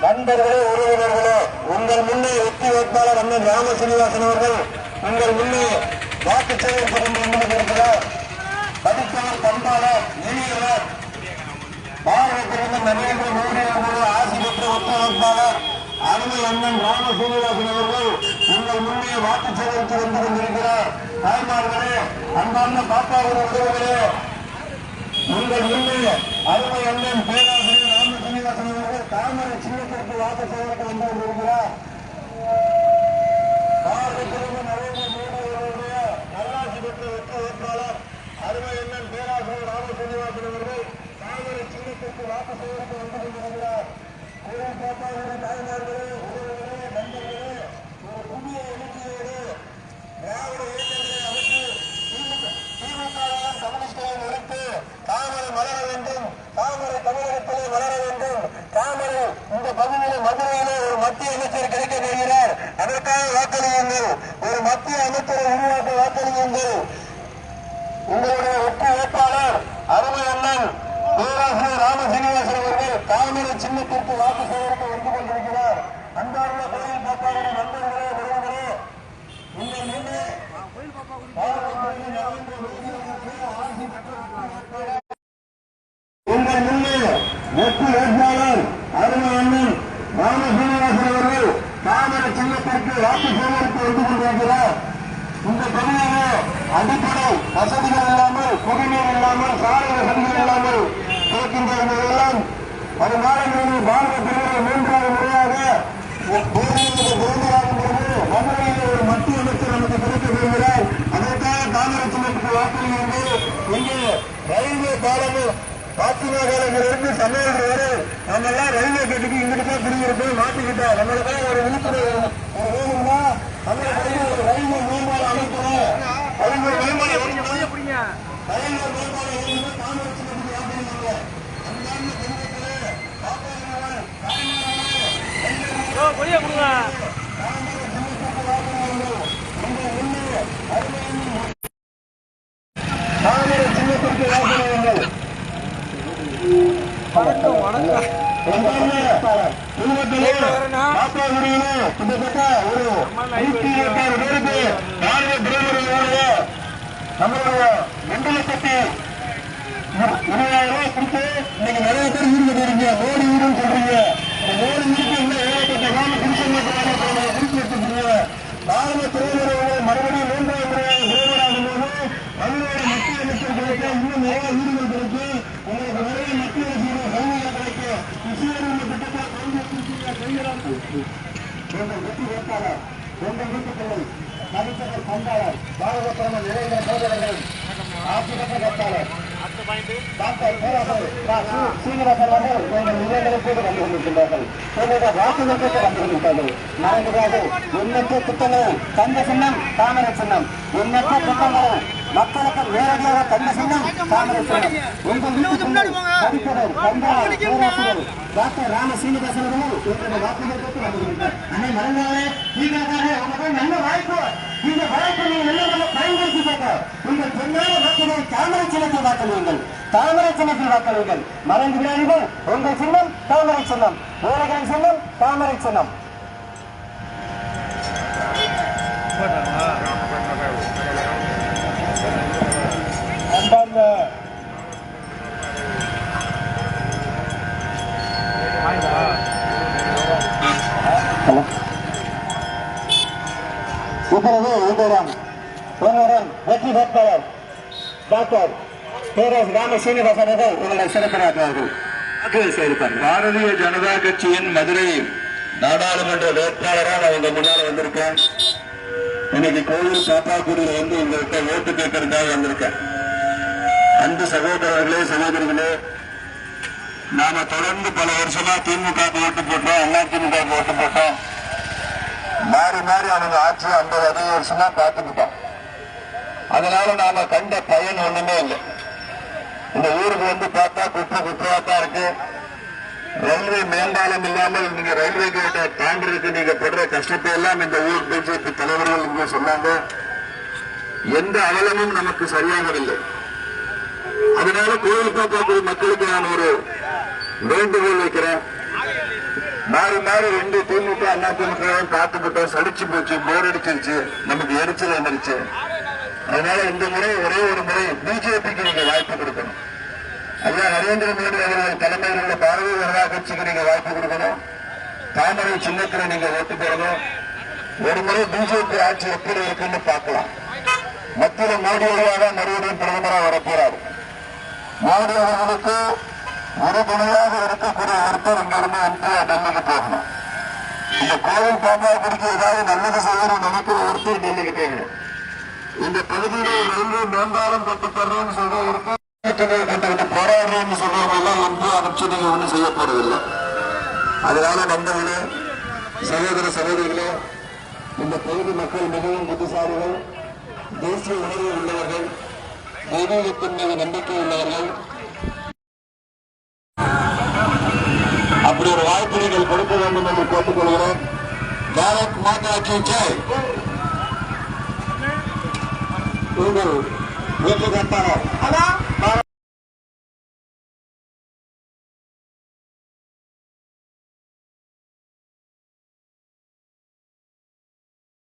நண்பர்களே உறவினர்களே உங்கள் முன்னே வெற்றி வேட்பாளர் அண்ணன் ராம சீனிவாசன் அவர்கள் உங்கள் முன்னே வாக்கு சேகரிப்பு கொண்டு வந்து படித்தவர் பண்பாளர் எளியவர் பாரதத்திலிருந்து நரேந்திர மோடி அவர்கள் ஆசி பெற்ற ஒற்ற வேட்பாளர் அருமை அண்ணன் ராம சீனிவாசன் அவர்கள் உங்கள் முன்னே வாக்கு சேகரித்து வந்து கொண்டிருக்கிறார் தாய்மார்களே அன்பார்ந்த பாப்பாவின் உறவுகளே உங்கள் முன்னே அருமை அண்ணன் பேரா தாமரை சின்னத்திற்கு வாக்கு செய்வதற்கு வந்து கொண்டிருக்கிறார் பாரத நரேந்திர மோடி அவர்களுடைய நல்லாட்சி பெற்ற வெற்றி வேட்பாளர் அருமை அண்ணன் பேராசிரியர் ராம சீனிவாசன் அவர்கள் தாமரை சின்னத்திற்கு வாக்கு செய்வதற்கு வந்து கொண்டிருக்கிறார் கோவில் பாப்பாவுடைய தாய்மார்களே உறவுகளே நண்பர்களே ஒரு புதிய எழுச்சியோடு திராவிட இயக்கங்களை அமைத்து திமுக திமுகவையும் கம்யூனிஸ்டையும் எடுத்து தாமரை மலர வேண்டும் தாமரை தமிழகத்திலே வளர வேண்டும் தாமரை இந்த பகுதியிலே மதுரையிலே ஒரு மத்திய அமைச்சர் கிடைக்க போகிறார் அதற்காக வாக்களியுங்கள். ஒரு மத்திய அமைச்சரை உருவாக்க வாக்களியுங்கள். உங்களுடைய ஒற்று வேட்பாளர் அருமை அண்ணன் பேராசிரியர் ராம சீனிவாசன் அவர்கள் தாமரை சின்னத்திற்கு வாக்கு சேகரித்து வந்து கொண்டிருக்கிறார். அன்பார்ந்த கோயில் பாப்பாவுடைய நண்பர்களே உறவுகளே இந்த முன்னே நரேந்திர மோடி அவர்களுடைய ஆட்சி பெற்ற வேட்பாளர். உங்கள் முன்னே வெற்றி வேட்பாளர் அருமை அண்ணன் ராம சீனிவாசன் அவர்கள் தாமரை சின்னத்திற்கு வாக்கு சேகரிப்பு வந்து கொண்டிருக்கிறார் இந்த பகுதியிலே அடிப்படை வசதிகள் இல்லாமல் குடிநீர் இல்லாமல் சாலை வசதிகள் இல்லாமல் இருக்கின்றவர்களெல்லாம் வருங்காலங்களில் பாரத பிரதமர் மூன்றாவது முறையாக மதுரையில் ஒரு மத்திய அமைச்சர் நமக்கு கிடைக்க விரும்புகிறார் அதற்காக காங்கிரஸ் சின்னத்துக்கு வாக்களியுங்கள் இங்கே ரயில்வே பாலம் பாத்திமா காலத்திலிருந்து சமையல் வரை நம்ம எல்லாம் ரயில்வே கேட்டுக்கு இங்கிட்டு தான் குடியிருப்போம் மாட்டிக்கிட்டோம் நம்மளுக்காக ஒரு விழிப்புணர்வு வேணும்னா நம்ம ரயில்வே மேம்பாலம் அமைக்கணும் ரயில்வே மேம்பாலம் ரயில்வே மேம்பாலம் தாமரை கொடுங்க தாமரை சின்னத்திற்கு வாக்களியுங்கள் வணக்கம் வணக்கம். நம்மளுடைய மண்டலப்பட்டி இருபதாயிரம் ரூபாய் கொடுத்து இன்னைக்கு நிறைய பேர் வீடு கட்டுறீங்க மோடி வீடுன்னு சொல்றீங்க காங்கிரஸ் உங்கள் வெற்றி வேட்பாளர் உங்கள் வீட்டுப்பிள்ளை நடித்தவர் பண்பாளர் பாரத பிரதமர் நரேந்திர மோடி அவர்கள் வேட்பாளர் டாக்டர் சீனிவாசன் அவர்கள் உங்கள் நிலையங்களுக்கோடு வந்து கொண்டிருக்கின்றார்கள் உங்களுடைய வாக்குகளுக்கு வந்து கொண்டிருக்கிறார்கள் மறந்துவிடாது எண்ணற்ற திட்டங்கள் தந்த சின்னம் தாமரை சின்னம் எண்ணற்ற திட்டங்கள் மக்களுக்கு நேரடியாக தந்த சின்னம் தாமரை சின்னம் உங்கள் வீட்டுக்குள்ளே டாக்டர் ராம சீனிவாசன் அவர்கள் உங்களுடைய வாக்குகளுக்கு வந்து கொண்டிருக்கிறார் அன்னை மறந்தாலே நீங்களுக்காக உங்களுக்கு நல்ல வாய்ப்பு. இந்த வாய்ப்பை நீங்கள் நல்ல பயன்படுத்தி போக உங்கள் பொன்னான வாக்குகளை தாமரை சின்னத்தில் வாக்களியுங்கள். தாமரை சின்னத்தில் வாக்களியுங்கள். மறந்து விடாதீர்கள் உங்கள் சின்னம் தாமரை சின்னம். ஊரகன் சின்னம் தாமரை சின்னம். இப்பொழுது உங்களிடம் உங்களிடம் வெற்றி பெற்றவர். டாக்டர் பேரரசு ராம சீனிவாசன் அவர்கள் உங்களை சிறப்பினார்கள். பாரதிய ஜனதா கட்சியின் மதுரை நாடாளுமன்ற வேட்பாளராக நான் உங்க முன்னால வந்திருக்கேன். இன்னைக்கு கோவில் பாப்பாக்குடியில வந்து உங்கள்கிட்ட ஓட்டு கேட்கறதுக்காக வந்திருக்கேன். அன்பு சகோதரர்களே சகோதரிகளே நாம தொடர்ந்து பல வருஷமா திமுக ஓட்டு போட்டோம் அண்ணா திமுக ஓட்டு போட்டோம். மாறி மாறி அவங்க ஆட்சி ஐம்பது அறுபது வருஷமா பார்த்துக்கிட்டோம் அதனால நாம கண்ட பயன் ஒண்ணுமே இல்லை. இந்த ஊருக்கு வந்து பார்த்தா குப்பை குப்பையா தான் இருக்கு. ரயில்வே மேம்பாலம் இல்லாமல் நீங்க ரயில்வே கேட்டை தாண்டறதுக்கு நீங்க படுற கஷ்டத்தை எல்லாம் இந்த ஊர் பிஜேபி தலைவர்கள் இங்க சொன்னாங்க. எந்த அவலமும் நமக்கு சரியாகவில்லை. அதனால கோயில் பாப்பாக்குடி மக்களுக்கு நான் ஒரு வேண்டுகோள் வைக்கிறேன். மாறி மாறி ரெண்டு திமுக அண்ணா திமுகவும் பார்த்துக்கிட்டோம் சளிச்சு போச்சு போர் அடிச்சிருச்சு. நமக்கு எரிச்சல் வந்துருச்சு. அதனால இந்த முறை ஒரே ஒரு முறை பிஜேபிக்கு நீங்க வாய்ப்பு கொடுக்கணும். அதுதான் நரேந்திர மோடி அவர்கள் தலைமையில் உள்ள பாரதிய ஜனதா கட்சிக்கு நீங்க வாய்ப்பு கொடுக்கணும். தாமரை சின்னத்தில் நீங்க ஓட்டு போடணும். ஒரு முறை பிஜேபி ஆட்சி எப்படி இருக்குன்னு பார்க்கலாம். மத்தியில் மோடி அவர்களாக மறுபடியும் பிரதமராக வரப்போறாரு மோடி அவர்களுக்கு உறுதுணையாக இருக்கக்கூடிய ஒருத்தர் இங்கிருந்து எம்பியா டெல்லிக்கு போகணும். இந்த கோவில் பாப்பாக்குடிக்கு ஏதாவது நல்லது செய்யணும் நினைக்கிற ஒருத்தர் டெல்லிக்கு போகணும் இந்த பகுதியில ரயில்வே மேம்பாலம் கட்டி தர்றேன்னு சொல்ற ஒருத்தர் கட்டுக்கிட்டு போராடுறேன்னு சொல்றவங்க எல்லாம் எம்பி அனுப்பிச்சு நீங்க ஒண்ணும் செய்ய அதனால நண்பர்களே சகோதர சகோதரிகளே இந்த பகுதி மக்கள் மிகவும் புத்திசாலிகள் தேசிய உணர்வு உள்ளவர்கள் தெய்வீகத்தின் மீது நம்பிக்கை உள்ளவர்கள் அப்படி ஒரு வாய்ப்பு நீங்கள் கொடுக்க வேண்டும் என்று கேட்டுக்கொள்கிறேன் பாரத் மாதா கி ஜெய் நீங்கள் வீட்டுக்கு வந்தாரோ